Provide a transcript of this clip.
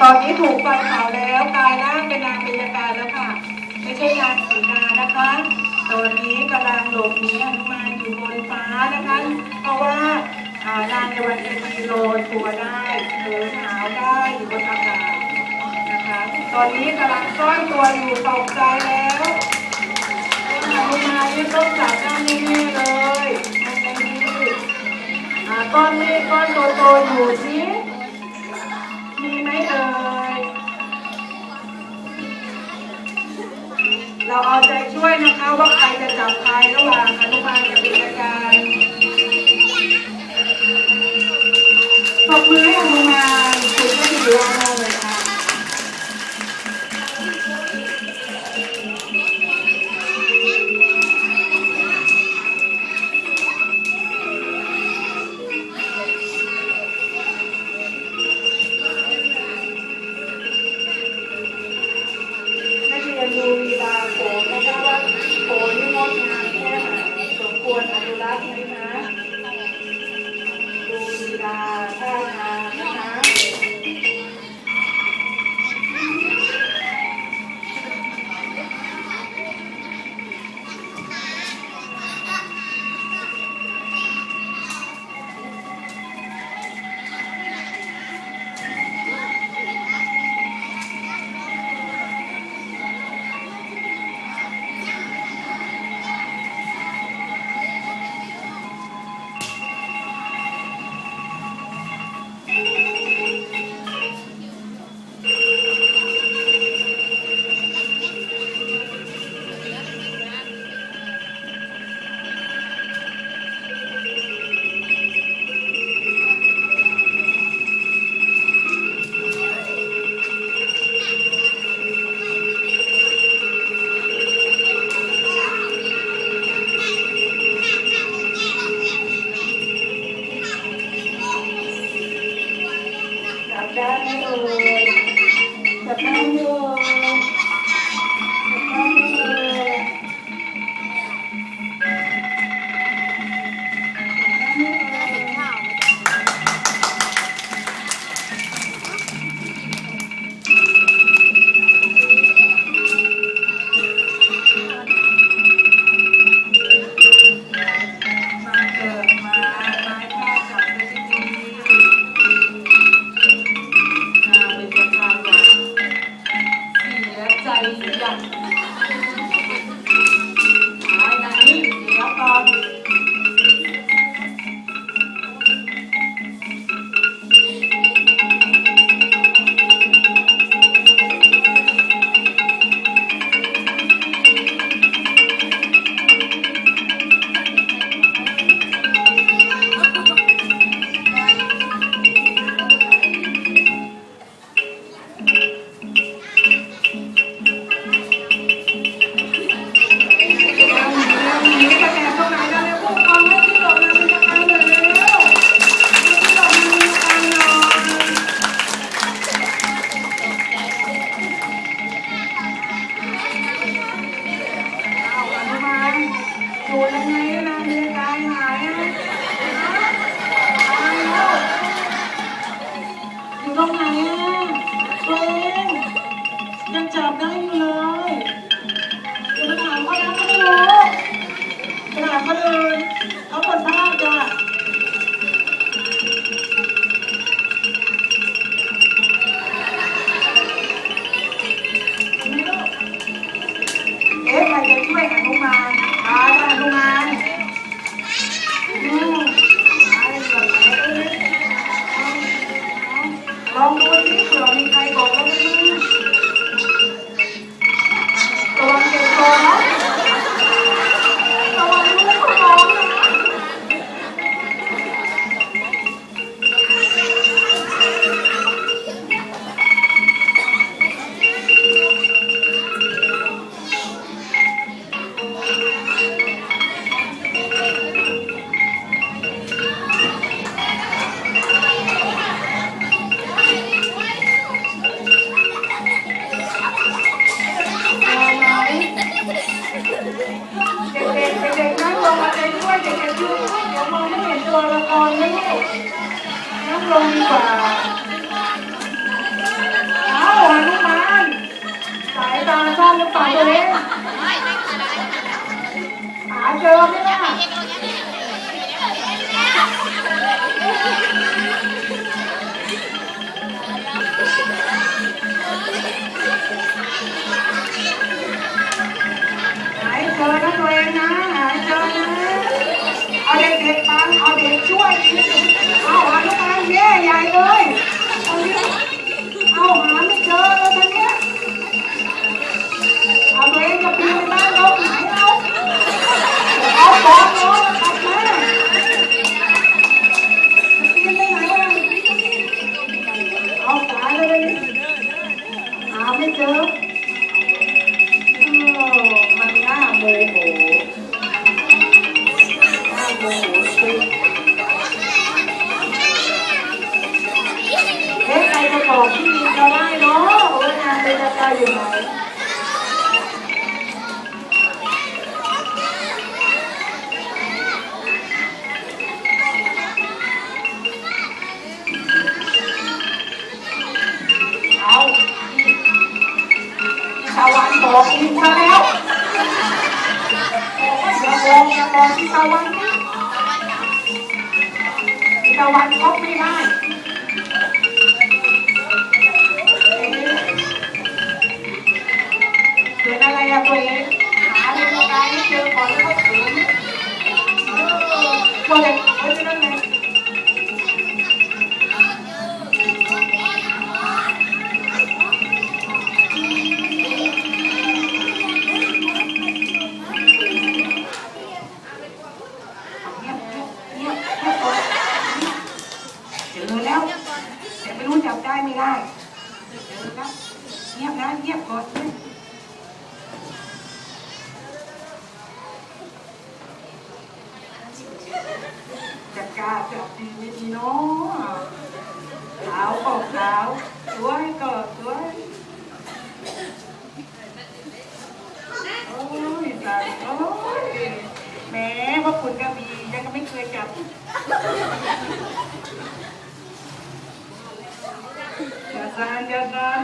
สาวแล้วกลายร่างเป็นนางเป็นยาการแล้วค่ะ ไม่ใช่นางสีนานะคะ ตอนนี้กำลังหลบหนีอนุมานอยู่บนฟ้านะคะ เพราะว่าอ่านางในวันเพ็ญมีโรยตัวได้หรือหาวได้อยู่บนอากาศนะคะ ตอนนี้กำลังซ่อนตัวอยู่ตกใจแล้วอนุมานนี่ต้องจับได้แน่ๆเลยทำไงดีอ่าก้อนเมฆก้อนโตๆอยู่สิ เอ่ย เราเอาใจช่วยนะคะว่าใครจะจับใครระหว่างอนุบาลกับเป็นอาจารย์ตบมือให้ ค ล่าตัวเองหาเจอไจะบอกพี่ลิงเราได้เนาะว่างานเป็นจะอยู่ไหนเอาชาววันบอกอินมาแล้วอย่ามองอย่ามองที่ชาววันนะชาววันก็ไม่ได้ ตัวเองหาในโรงงานไม่เจอก่อนแล้วก็ถึงว่าแต่เขาจะนั่นไงเงียบเงียบเงียบก่อนเจอแล้วแต่ไม่รู้จับได้ไม่ได้เจอแล้วเงียบนะเงียบก่อน กาจับดีไม่ดีเนาะขาวก็ขาวสวยก็สวยโอ้ยตายโอ้ยแหม้พวกคุณก็มียังก็ไม่เคยจับอย่าซานอย่าซาน